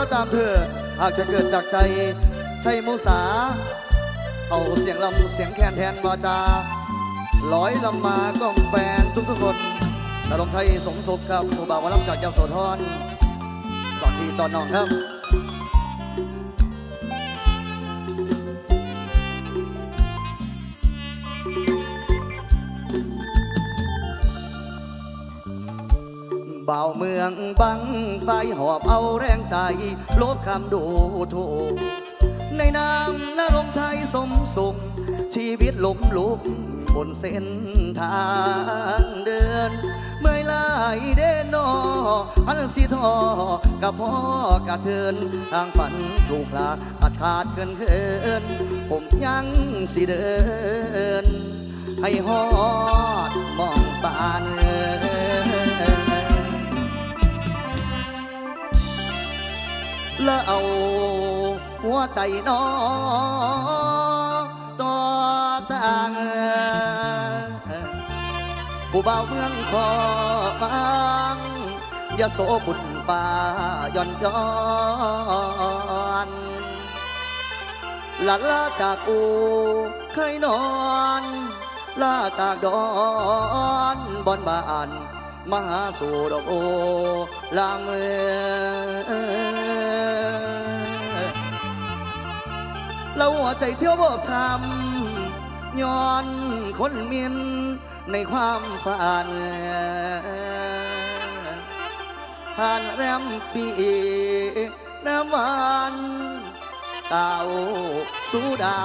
ก็ตามเธอ หากจะเกิดจากใจ ใช่มุสา เอาเสียงลำเสียงแคนแทนวาจาลอยลำมาก้องแฟนทุกทุกคนนรงไทยสมศพครับผู้บ่าววารับจากยาวโสธรก่อนดีตอนนองครับ บ่าวเมืองบังไฟหอบเอาแรงใจ ลบคำดูถูก ในนามนรงชัยสมสุข ชีวิตหลมลุกบนเส้นทางเดิน เมื่อยลายเดนนอพันสีทอกับพ่อกระเทินทางฝันถูกลาอาจขาดเกินเกิน ผมยังสิเดิน ให้ฮอ ล้วเอา หัวใจน้องต่อต่างผู้บ่าวเมืองขอบางยาโสบุญป่าย่อนย้อนลาลาจากกูเคยนอนลาจากดอนบอนบาน มหาสูดอกโอลาเมือเราหัวใจเที่ยวบอกทำย้อนคนเมียนในความฝันผ่านแรมปีน้ำวานเก่าสูดา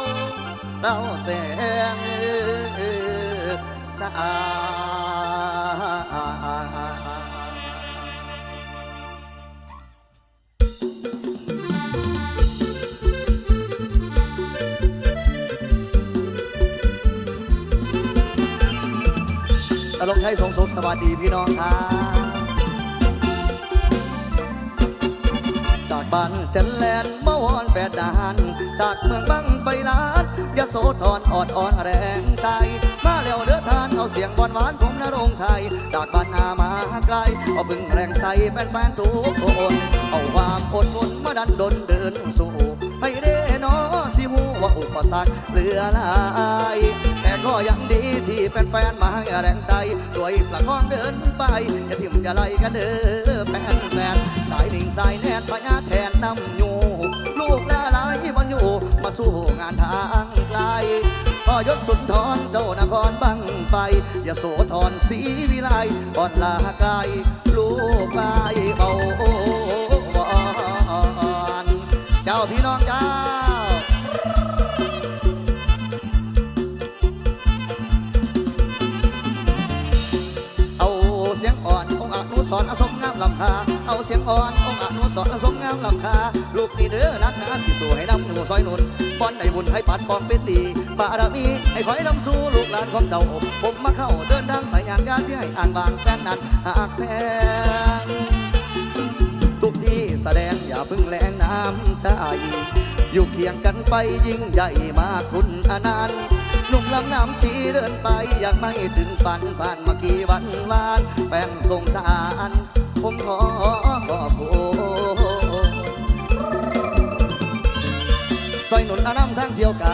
วเต้าแสงจ้า ลกไทยสงสุขสวัสดีพี่น้องครับ จากบ้านจันแลนเมื่อวอนแปดดาน จากเมืองบังไปลาดยะโสธรออดอ่อนแรงใจ มาแล้วเด้อทานเอาเสียงบอนหวานผมนรงชัย จากบ้านนามาไกล เอาบึงแรงใจแฟนๆทุกคน เอาความอดทนมาดันดนเดินสู่ไปเด้อนอสิหูว่าอุปสรรคเหลือหลาย ก็ยังดีที่แฟนๆมาให้แรงใจด้วยประคองเดินไป อย่าทิ่มอย่าไล่กันเด้อแฟนๆสายหนิ่งสายแนนพญาแทนนำอยู่ ลูกและหลายมันอยู่ มาสู้งานทางไกลพ่อยศสุนทรเจ้านครบังไฟ อย่าโสธรศรีวิไลอ่อนลาไกลลูกไปเอา องค์อนอสมงามลำคาเอาเสียงอ่อนองค์อนุสรณ์อสมงามลำคาลูกนี่เด้อนักหนาสิสู่ให้ดำหนูซอยนุนป้อนได้บุญให้ปัดปองเป็นดีบารมีให้คอยนำสู่ลูกหลานของเจ้าอบผมมาเข้าเดินทางสายยางยาเสียให้อ่างบางแฟนนั้นหากแพงทุกที่แสดงอย่าพึ่งแรงน้ำใจ อยู่เคียงกันไปยิ่งใหญ่มากคุณอนันต์หนุ่มลำน้ำชีเดินไปยังไม่ถึงฝันผ่านมากี่วันวาน แป้งสงสารผมขอขอบคุณซอยหนุนอานำทางเที่ยวเก่า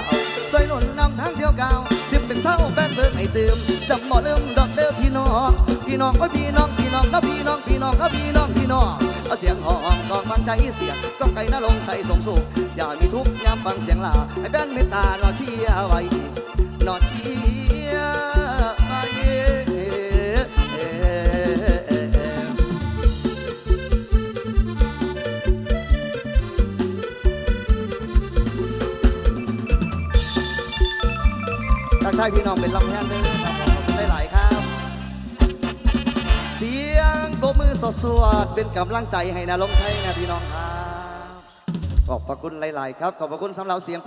ซอยหนุนนำทางเที่ยวเก่า เป็นเศร้าแฟนเพิ่งให้ตื่มจำบ่ลืมดอกเด้อพี่น้องพี่น้องโอ้ยพี่น้องพี่น้องก็พี่น้องพี่น้องก็พี่น้องพี่น้องเอาเสียงห้องกองฟังใจเสียงก็ไก่น่าลงใจสงสุขอย่ามีทุกข์ยามฟังเสียงลาให้แฟนเมตตานอเชียไว้นอเชี ทายพี่น้องเป็นลำแพนเด้อครับขอบคุณหลายๆครับ เสียงโบมือสดสวดเป็นกำลังใจให้นะลมไทยนะพี่น้องครับ ขอบพระคุณหลาย ๆ ครับ ขอบพระคุณสำหรับเสียงปรบ